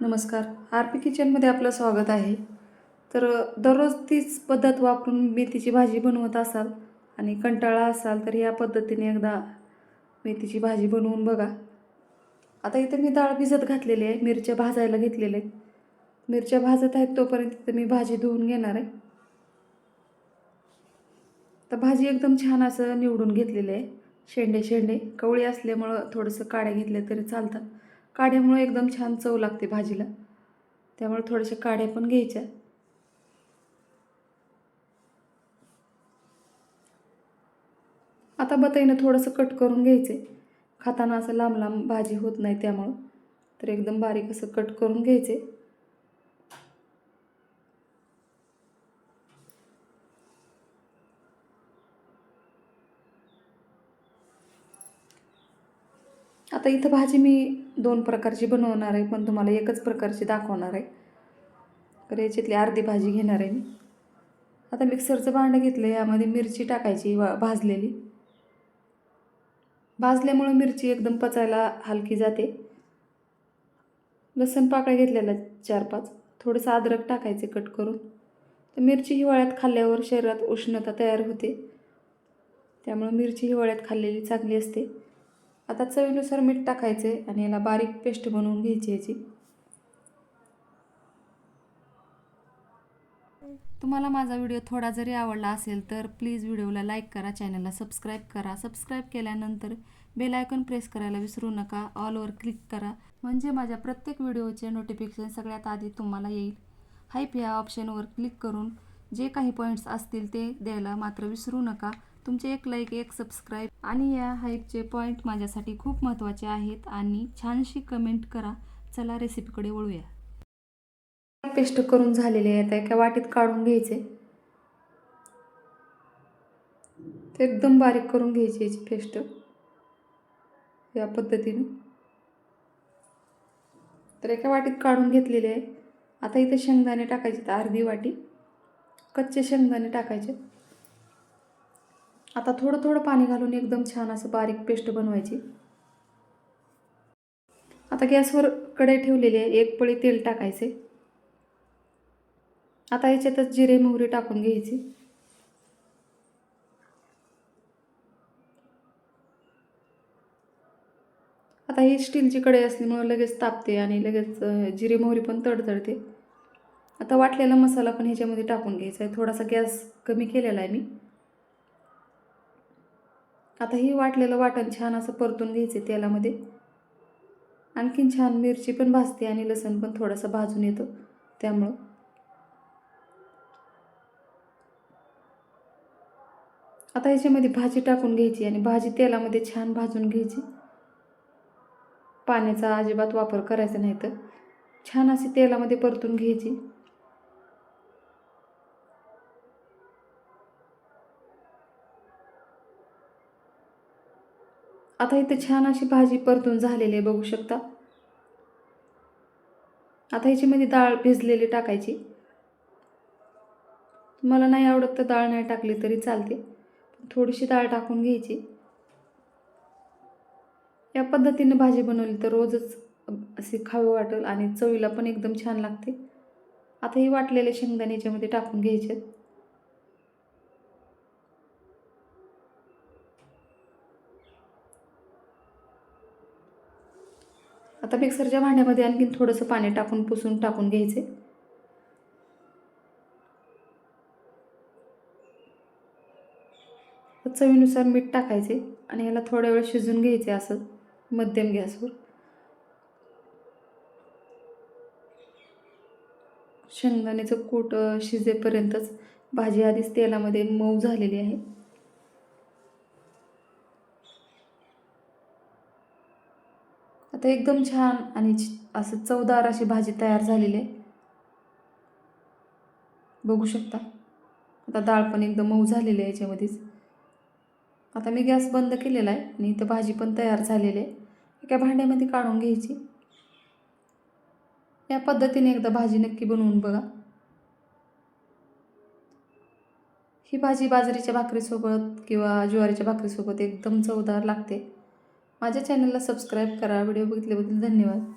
नमस्कार. R P किचनमध्ये आपलं स्वागत आहे. तर दररोज तीच पद्धत वापरून मेथीची भाजी बनवत असाल आणि कंटाळा असाल तर या पद्धतीने एकदा मेथीची भाजी बनवून बघा. आता इथं मी डाळ भिजत घातलेली आहे मिरच्या भाजायला घेतलेल्या आहेत. मिरच्या भाजत आहेत तोपर्यंत इथं मी भाजी धुवून घेणार आहे. तर भाजी एकदम छान असं निवडून घेतलेली आहे. शेंडे शेंडे कवळी असल्यामुळं थोडंसं काड्या घेतल्या तरी चालतात. काड्यामुळे एकदम छान चव लागते भाजीला. त्यामुळे थोड्याशा काड्या पण घ्यायच्या. आता बताईनं थोडंसं कट करून घ्यायचे. खाताना असं लांब लांब भाजी होत नाही त्यामुळं. तर एकदम बारीक असं कट करून घ्यायचे. आता इथं भाजी मी दोन प्रकारची बनवणार आहे पण तुम्हाला एकच प्रकारची दाखवणार आहे. तर याच्यातली अर्धी भाजी घेणार आहे मी. आता मिक्सरचं भांडं घेतलं यामध्ये मिरची टाकायची वा भाजलेली. भाजल्यामुळं मिरची एकदम पचायला हलकी जाते. लसण पाकळ्या घेतलेल्या चार पाच थोडंसं अद्रक टाकायचे कट करून. तर मिरची हिवाळ्यात खाल्ल्यावर शरीरात उष्णता तयार होते. त्यामुळं मिरची हिवाळ्यात खाल्लेली चांगली असते. आता चवीनुसार मीठ टाकायचे आणि याला बारीक पेस्ट बनवून घ्यायची याची. तुम्हाला माझा व्हिडिओ थोडा जरी आवडला असेल तर प्लीज व्हिडिओला लाईक करा चॅनलला सबस्क्राईब करा. सबस्क्राईब केल्यानंतर बेल आयकॉन प्रेस करायला विसरू नका. ऑलवर क्लिक करा. म्हणजे माझ्या प्रत्येक व्हिडिओचे नोटिफिकेशन सगळ्यात आधी तुम्हाला येईल. हाईप ह्या ऑप्शनवर क्लिक करून जे काही पॉईंट्स असतील ते द्यायला मात्र विसरू नका. तुमचे एक लाईक एक सबस्क्राईब आणि या हाईपचे पॉईंट माझ्यासाठी खूप महत्त्वाचे आहेत आणि छानशी कमेंट करा. चला रेसिपीकडे वळूया. पेस्ट करून झालेले आहेत एका वाटीत काढून घ्यायचे. ते एकदम बारीक करून घ्यायची याची पेस्ट या पद्धतीने. तर एका वाटीत काढून घेतलेले आहे आता इथे शेंगदाणे टाकायचे तर अर्धी वाटी. कच्चे शेंगदाणे टाकायचे आता थोडं थोडं पाणी घालून एकदम छान असं बारीक पेस्ट बनवायची. आता गॅसवर कढई ठेवलेली आहे. एक पळी तेल टाकायचे. आता याच्यातच जिरे मोहरी टाकून घ्यायची. आता ही स्टीलची कढई असल्यामुळे लगेच तापते आणि लगेच जिरे मोहरी पण तडतडते. आता वाटलेला मसाला पण ह्याच्यामध्ये टाकून घ्यायचा आहे. थोडासा गॅस कमी केलेला आहे मी. आता हे वाटलेलं वाटण छान असं परतून घ्यायचे तेलामध्ये. आणखीन छान मिरची पण भाजते आणि लसण पण थोडंसं भाजून येतो त्यामुळं. आता ह्याच्यामध्ये भाजी टाकून घ्यायची आणि भाजी तेलामध्ये छान भाजून घ्यायची. पाण्याचा अजिबात वापर करायचा नाही तर. छान अशी तेलामध्ये परतून घ्यायची. आता इथे छान अशी भाजी परतून झालेली आहे बघू शकता. आता ह्याच्यामध्ये डाळ भिजलेली टाकायची. तुम्हाला नाही आवडत तर डाळ नाही टाकली तरी चालते. थोडीशी डाळ टाकून घ्यायची. या पद्धतीने भाजी बनवली तर रोजच असे खावं वाटेल आणि चवीला पण एकदम छान लागते. आता ही वाटलेले शेंगदाणे याच्यामध्ये टाकून घ्यायचे. आता मिक्सरच्या भांड्यामध्ये आणखीन थोडंसं पाणी टाकून पुसून टाकून घ्यायचे. चवीनुसार मीठ टाकायचे आणि ह्याला थोड्या वेळ शिजून घ्यायचे असं मध्यम गॅसवर. शेंगदाण्याचं कूट शिजेपर्यंतच भाजी आधीच तेलामध्ये मऊ झालेली आहे. आता एकदम छान आणि असं चवदार अशी भाजी तयार झालेली आहे. बघू शकता. आता डाळ पण एकदम मऊ झालेली आहे याच्यामध्येच. आता मी गॅस बंद केलेला आहे आणि इथं भाजी पण तयार झालेली आहे. एका भांड्यामध्ये काढून घ्यायची. या पद्धतीने एकदा भाजी नक्की बनवून बघा. ही भाजी बाजरीच्या भाकरीसोबत किंवा ज्वारीच्या भाकरीसोबत एकदम चवदार लागते. माझ्या चॅनलला सबस्क्राईब करा. व्हिडिओ बघितल्याबद्दल धन्यवाद.